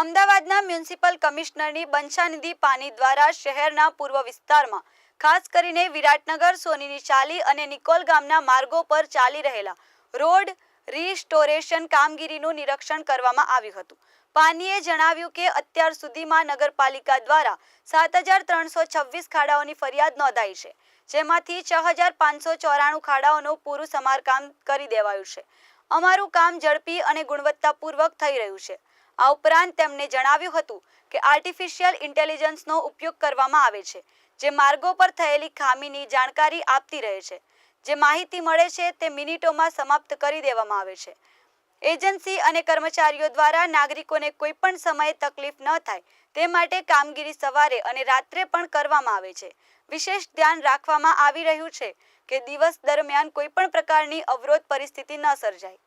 અમદાવાદના મ્યુનિસિપલ કમિશનરની બંછાનિધિ પાની દ્વારા શહેરના પૂર્વ વિસ્તારમાં, ખાસ કરીને વિરાટનગર, સોનીની ચાલી અને નિકોલ ગામના માર્ગો પર ચાલી રહેલા રોડ રીસ્ટોરેશન કામગીરીનું નિરીક્ષણ કરવામાં આવ્યું હતું. પાનીએ જણાવ્યું કે અત્યાર સુધીમાં નગરપાલિકા દ્વારા સાત હજાર ત્રણસો છવ્વીસ ખાડાઓની ફરિયાદ નોંધાઈ છે, જેમાંથી છ હજાર પાંચસો ચોરાણું ખાડાઓનું પૂરું સમારકામ કરી દેવાયું છે. અમારું કામ ઝડપી અને ગુણવત્તાપૂર્વક થઈ રહ્યું છે. આ ઉપરાંત તેમણે જણાવ્યું હતું કે આર્ટિફિશિયલ ઇન્ટેલિજન્સનો ઉપયોગ કરવામાં આવે છે, જે માર્ગો પર થયેલી ખામીની જાણકારી આપતી રહે છે. જે માહિતી મળે છે તે મિનિટોમાં સમાપ્ત કરી દેવામાં આવે છે. એજન્સી અને કર્મચારીઓ દ્વારા નાગરિકોને કોઈ પણ સમયે તકલીફ ન થાય તે માટે કામગીરી સવારે અને રાત્રે પણ કરવામાં આવે છે. વિશેષ ધ્યાન રાખવામાં આવી રહ્યું છે કે દિવસ દરમિયાન કોઈ પણ પ્રકારની અવરોધ પરિસ્થિતિ ન સર્જાય.